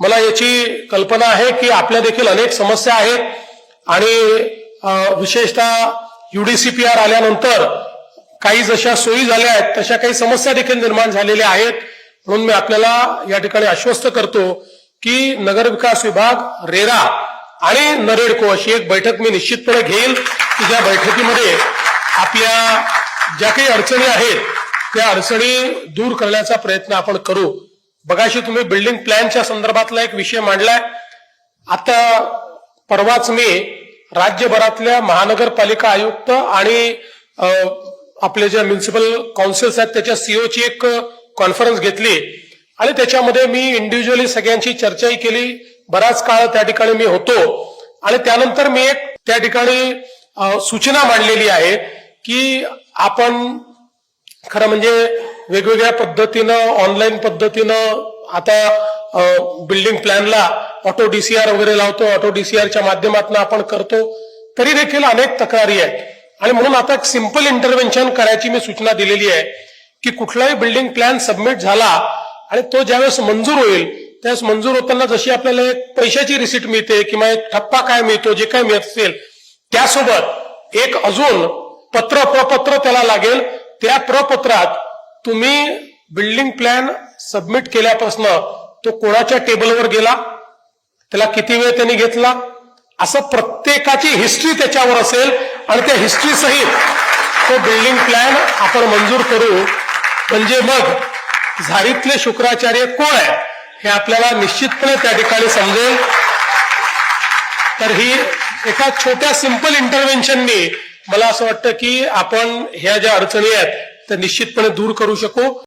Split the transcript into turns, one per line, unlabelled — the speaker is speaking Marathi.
मला याची कल्पना आहे की आपल्या देखील अनेक समस्या आहेत. आणि विशेषतः युडीसीपीआर आल्यानंतर काही जशा सोयी झाल्या आहेत तशा काही समस्या देखील निर्माण झालेल्या आहेत. म्हणून मी आपल्याला या ठिकाणी आश्वस्त करतो की नगर विकास विभाग रेरा आणि नरेडको अशी एक बैठक मी निश्चितपणे घेईल की ज्या बैठकीमध्ये आपल्या ज्या काही अडचणी आहेत त्या अडचणी दूर करण्याचा प्रयत्न आपण करू. बघाशी तुम्ही बिल्डिंग प्लॅनच्या संदर्भातला एक विषय मांडलाय. आता परवाच मी राज्यभरातल्या महानगरपालिका आयुक्त आणि आपले जे म्युन्सिपल काउन्सिल्स आहेत त्याच्या सीओची एक कॉन्फरन्स घेतली. आणि त्याच्यामध्ये मी इंडिव्हिज्युअली सगळ्यांची चर्चाही केली. बराच काळ त्या ठिकाणी मी होतो. आणि त्यानंतर मी एक त्या ठिकाणी सूचना मांडलेली आहे की आपण खरं म्हणजे वेगवेगळ्या पद्धतीनं ऑनलाईन पद्धतीनं आता बिल्डिंग प्लॅनला ऑटो डीसीआर वगैरे लावतो. ऑटो डीसीआरच्या माध्यमातून आपण करतो. तरी देखील अनेक तक्रारी आहेत. आणि म्हणून आता एक सिंपल इंटरव्हेन्शन करायची मी सूचना दिलेली आहे की कुठलाही बिल्डिंग प्लॅन सबमिट झाला आणि तो ज्यावेळेस मंजूर होईल त्यावेळेस मंजूर होताना जशी आपल्याला एक पैशाची रिसिट मिळते किंवा एक ठप्पा काय मिळतो जे काय मिळत असेल त्यासोबत एक अजून पत्र प्रपत्र त्याला लागेल. त्या प्रपत्रात तुम्ही बिल्डिंग प्लॅन सबमिट केल्यापासून तो कोणाच्या टेबलवर गेला? त्याला किती वेळ त्यांनी घेतला? असं प्रत्येकाची हिस्ट्री त्याच्यावर असेल आणि त्या हिस्ट्री सहित तो बिल्डिंग प्लॅन आपण मंजूर करू. म्हणजे मग झारीतले शुक्राचार्य कोण आहे? हे आपल्याला निश्चितपणे त्या ठिकाणी समजेल. तर ही एका छोट्या सिंपल इंटरव्हेन्शननी मला असं वाटतं की आपण ह्या ज्या अडचणी आहेत त्या निश्चितपणे दूर करू शकू.